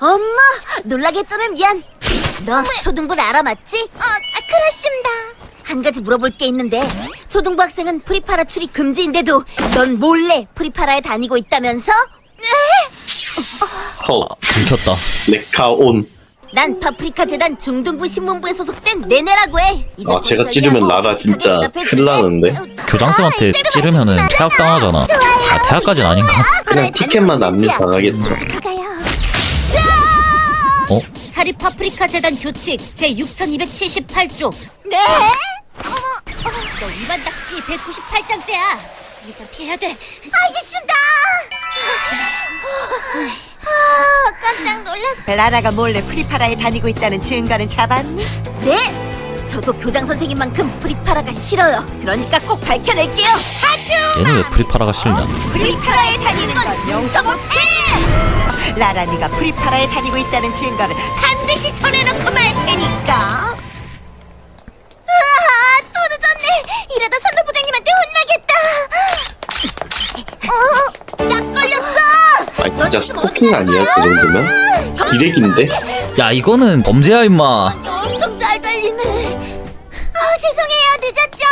엄마 놀라게 했다면 미안. 너 초등부를 알아 맞지? 어, 그렇습니다. 한 가지 물어볼 게 있는데 초등부 학생은 프리파라 출입 금지인데도 넌 몰래 프리파라에 다니고 있다면서? 허 들켰다. 레카온 난 파프리카 재단 중등부 신문부에 소속된 내내라고 해. 이제 아 제가 찌르면 나라 진짜 대답해 큰일 나는데 줄래? 교장쌤한테 찌르면은 퇴학당하잖아. 아, 퇴학까지는 아닌가? 그냥 티켓만 남면 당하겠어 가요. 어? 사립 파프리카 재단 교칙 제 6278조 네. 너 위반 딱지 198장째야 일단 피해야 돼 알겠습니다. 아, 깜짝 놀랐어. 라라가 몰래 프리파라에 다니고 있다는 증거는 잡았니? 네. 저도 교장 선생님만큼 프리파라가 싫어요. 그러니까 꼭 밝혀낼게요. 아주. 얘는 왜 프리파라가 싫냐? 프리파라에 다니는 건 용서 못해. 라라 네가 프리파라에 다니고 있다는 증거를 반드시 손해놓고 말 테니까 아, 또 늦었네. 이러다 선로 부장님한테 혼나겠다. 어, 약 걸렸어. 아 진짜 스토킹 아니야 그 정도면? 기레기인데? 야, 이거는 범죄야, 임마. 아, 죄송해요. 늦었죠.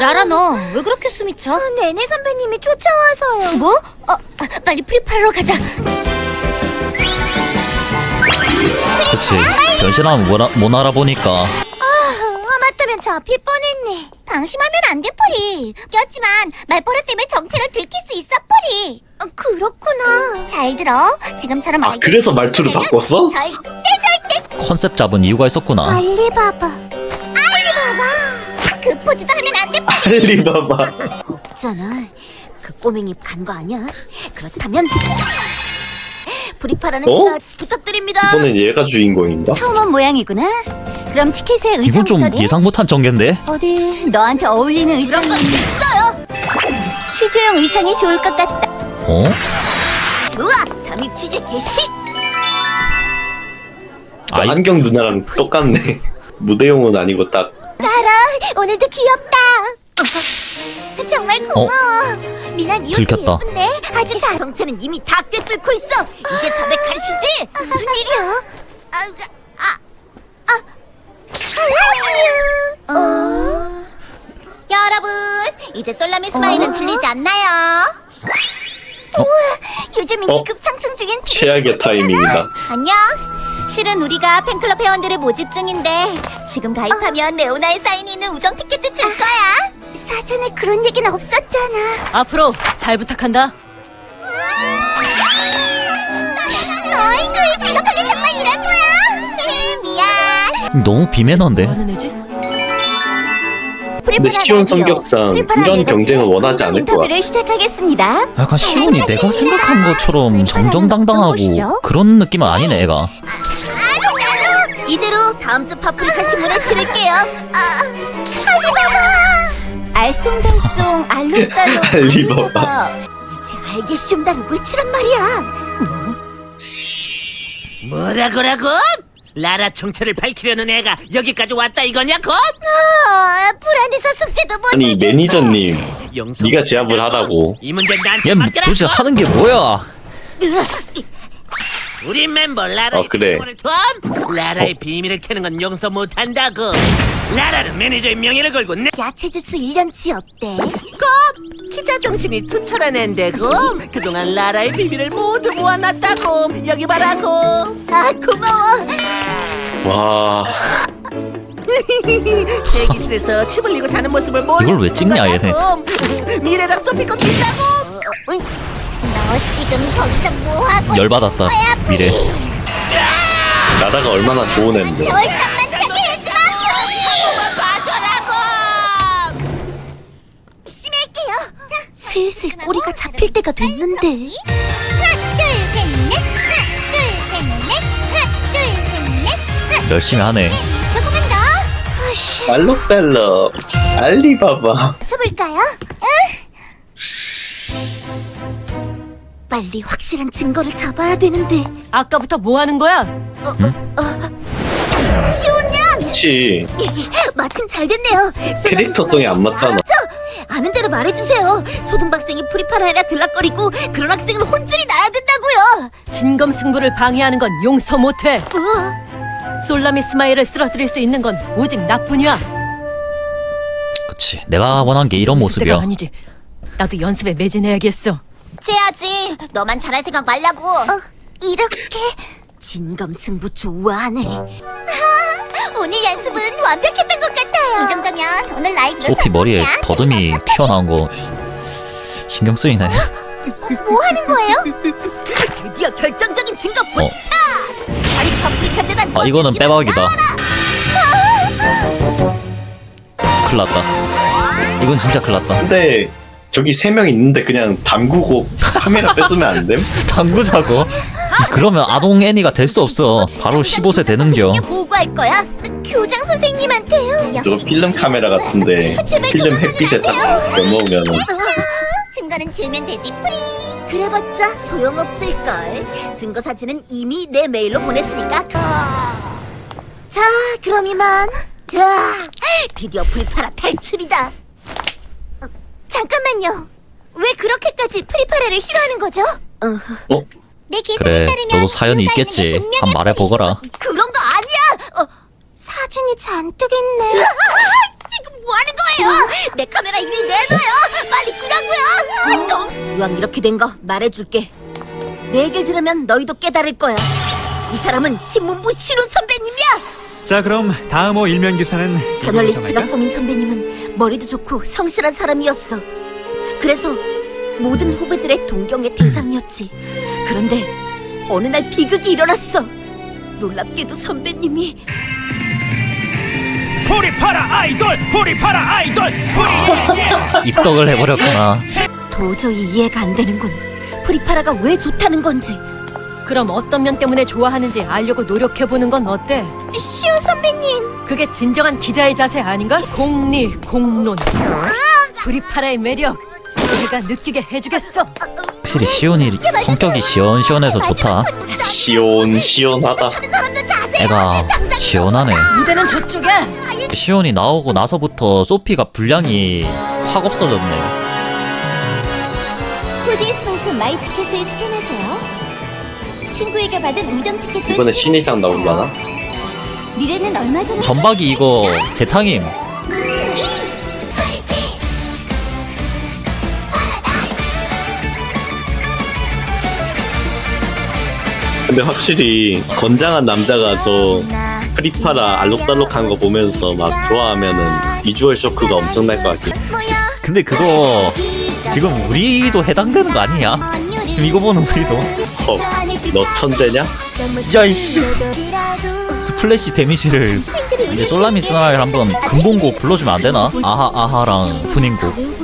라라 너 왜 그렇게 숨이 차? 네네 선배님이 쫓아와서요. 뭐? 어, 아, 빨리 프리파라로 가자 그치. 변신하면 못, 알- 못 알아보니까. 아, 하마터면 잡힐 뻔했네. 방심하면 안 돼, 포리. 꼈지만 말버릇 때문에 정체를 들킬 수 있어, 포리. 어, 그렇구나. 잘 들어. 지금처럼 아 그래서 말투를 바꿨어? 절대 컨셉 잡은 이유가 있었구나. 알리바바. 알리바바. 그 포즈도 하면 안 돼. 알리바바 없잖아. 그 꼬맹이 간 거 아니야? 그렇다면 프리파라는 어? 부탁드립니다. 이번엔 얘가 주인공인가? 처음 온 모양이구나. 그럼 티켓의 의상부터 이건 좀 예상 못한 전개인데? 어디 너한테 어울리는 의상 있어요. 취조용 의상이 좋을 것 같다. 어? 좋아, 잠입 취재 개시. 저 아이, 안경 누나랑 똑같네 무대용은 아니고 딱 나라 오늘도 귀엽다. 어, 정말 고마워. 미나 니 옷도 들켰다. 예쁜데 아주 잘. 정체는 이미 다 꿰뚫고 있어. 이제 자백 가시지. 무슨 일이야? 아, 아, 아. 어? 여러분, 이제 솔라미 스마일은 들리지 않나요? 우와, 요즘 인기 어? 급상승 중인 최악의 타이밍이다 안녕. 실은 우리가 팬클럽 회원들을 모집 중인데 지금 가입하면 레오나의 사인이 있는 우정 티켓도 줄 거야. 사전에 그런 얘기는 없었잖아. 앞으로 잘 부탁한다 너희들 비겁하게 정말 이럴 거야? 미안. 너무 비매너인데? 하는 애지? 근데 시온 성격상 이런 경쟁은 원하지 않을 거야 인터뷰를 시작하겠습니다. 약간 시온이 내가 생각한 것처럼 정정당당하고? 그런 느낌은 아니네, 애가. 이대로 다음 주 파프리카 신문에 실을게요. 아, 알리바바. 알쏭달쏭 알록달록 알리바바. 이제 알겠슈다를 외치란 말이야. 뭐라고라고? 라라 정체를 밝히려는 애가 여기까지 왔다 이거냐고? 아, 불안해서 숙제도 못 아니 매니저님 네가 제압을 하라고 이 문제 나한테 얘 맡겨라 도대체 하는 게 뭐야? 우리 멤버 라라의 어, 그래. 비밀을 톰 라라의 비밀을 캐는 건 용서 못한다고! 라라는 매니저의 명예를 걸고 내 야채 주스 1년치 어때? 곰! 기자 정신이 투철한 앤데고! 그동안 라라의 비밀을 모두 모아놨다고! 여기 봐라고! 아 고마워. 와. 대기실에서 침 흘리고 자는 모습을 몰래 이걸 왜 찍냐, 얘네. 미래랑 소피 거 낀다고! 너 지금 거기서 뭐하고 열받았다, 미래. 나라가 얼마나 좋은 차게 해주마 심할게요. 자, 슬슬 꼬리가 잡힐 때가 됐는데. 하나 둘셋넷. 하나 둘셋넷. 하나 둘셋넷. 열심히 하네. 조금만 더. 아씨. 알록달록 알리바바. 쳐볼까요? 빨리 확실한 증거를 잡아야 되는데 아까부터 뭐 하는 거야? 시온양 그치 마침 잘 됐네요 캐릭터성이 안 맞잖아 저 아는 대로 말해주세요 초등학생이 프리파라에나 들락거리고 그런 학생은 혼쭐이 나야 된다고요. 진검 승부를 방해하는 건 용서 못해. 어? 솔라미 스마일을 쓰러뜨릴 수 있는 건 오직 나뿐이야. 그치 내가 원한 게 이런 모습이야 아니지. 나도 연습에 매진해야겠어. 채야지. 너만 잘할 생각 말라고. 어, 이렇게 진검승부 좋아하네. 오늘 연습은 완벽했던 것 같아요. 이 정도면 오늘 라이브로 소피 머리에 더듬이 튀어나온 거 신경 쓰이네 뭐 하는 거예요? 드디어 결정적인 증거 포착! 파리 파프리카 재단 아 이거는 빼박이다 큰일 났다 이건 진짜 큰일 났다 근데 저기 세 명 있는데 그냥 담그고 카메라 뺏으면 안 됨? 당구자고 그러면 아동 애니가 될 수 없어 바로 15세 되는겨 보고할 거야? 교장 선생님한테요. 저거 필름 카메라 같은데 필름 햇빛에 딱 넘어오면은 증거는 주면 되지 프리. 그래봤자 소용없을걸. 증거 사진은 이미 내 메일로 보냈으니까. 자, 그럼 이만. 야, 드디어 프리파라 탈출이다. 어, 잠깐만요. 왜 그렇게까지 프리파라를 싫어하는 거죠? 어? 내 그래 너도 사연이 있겠지 한 말해보거라 그런 거 아니야. 어, 사진이 잔뜩 있네. 지금 뭐 하는 거예요? 내 카메라 이리 내놔요. 빨리 주라고요. 아, 좀. 이왕 이렇게 된 거 말해줄게. 내 얘기를 들으면 너희도 깨달을 거야. 이 사람은 신문부 신우 선배님이야. 자 그럼 다음 호 일면 기사는 저널리스트가 꾸민 선배님은 머리도 좋고 성실한 사람이었어. 그래서 모든 후배들의 동경의 대상이었지. 그런데 어느 날 비극이 일어났어. 놀랍게도 선배님이 프리파라 아이돌 프리파라 아이돌 프리 입덕을 해버렸구나 도저히 이해가 안 되는군. 프리파라가 왜 좋다는 건지. 그럼 어떤 면 때문에 좋아하는지 알려고 노력해보는 건 어때? 시우 선배님. 그게 진정한 기자의 자세 아닌가? 공리, 공론. 브리파라의 매력. 내가 느끼게 해주겠어. 확실히 시온이 성격이 시원시원해서 좋다 시온 시원하다. 애가 시원하네 무대는 저쪽이야. 시온이 나오고 나서부터 소피가 분량이 확 없어졌네 코디스만큼 마이 티켓을 스캔하세요. 친구에게 받은 우정 티켓도 이번에 신의상. 나올라나? 미래는 얼마 전에 전박이 이거 재탕임. 근데 확실히 건장한 남자가 저 프리파라 알록달록한 거 보면서 막 좋아하면은 비주얼 쇼크가 엄청날 것 같긴 근데 그거 지금 우리도 해당되는 거 아니야? 지금 이거 보는 우리도. 헉, 너 천재냐? 야이씨 스플래시 데미지를 이제 솔라미 스나일 한번 금봉고 불러주면 안 되나? 아하 아하랑 오프닝곡.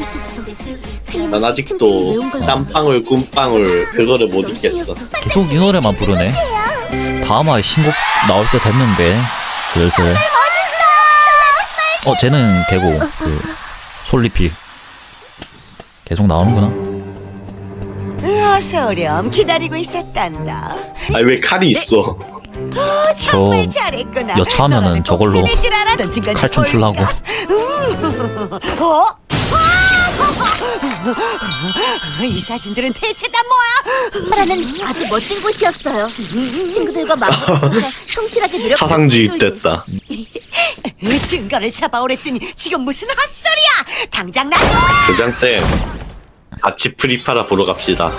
난 아직도 땀방울 꿈방울 그거를 못 잊겠어. 계속 이 노래만 부르네. 다음화에 신곡 나올 때 됐는데. 슬슬. 어 쟤는 개고. 그 솔리피. 계속 나오는구나. 어서 오렴. 기다리고 있었단다. 아니 왜 칼이 있어 정말 저 잘했구나. 여차하면은 꼭 저걸로 해낼 줄 알았던 중간 칼춤 출라고 어? 이 사진들은 대체 다 뭐야? 파라는 아주 멋진 곳이었어요. 친구들과 맞붙어서 성실하게 노력. 사상주의 됐다 이 증거를 잡아오랬더니 지금 무슨 헛소리야? 당장 나가! 교장쌤 같이 프리파라 보러 갑시다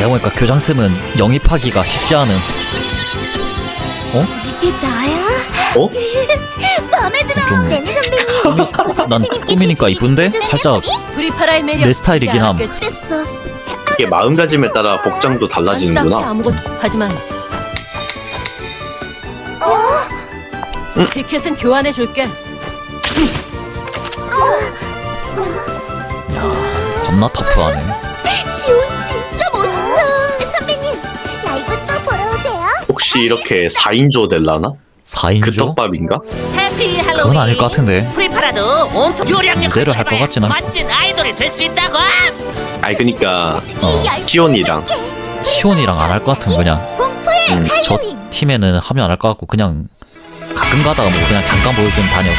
보니까 교장쌤은 영입하기가 쉽지 않은 이게 나야? 어? 마음에 들어. 좀 레니 선배님. 난 꾸미니까 이쁜데? 살짝 브리파라의 매력. 내 스타일이긴 함. 됐어. 이게 마음가짐에 따라 복장도 달라지는구나 아무것도 하지만 티켓은 교환해 줄게. 겁나 터프하네 시온 진 혹시 이렇게 4인조 될라나? 그 4인조? 떡밥인가? 해피 할로윈 그건 아닐 것 같은데 프리파라도 온통 요리학력 무대를 할것 같진 않고. 멋진 아이돌이 될 수 있다고 아니 그니까 어. 시온이랑 시온이랑 안 할 것 같은 그냥 공포의 음, 저. 팀에는 하면 안 할 것 같고 그냥 가끔 가다가 뭐 그냥 잠깐 보여주면 다녀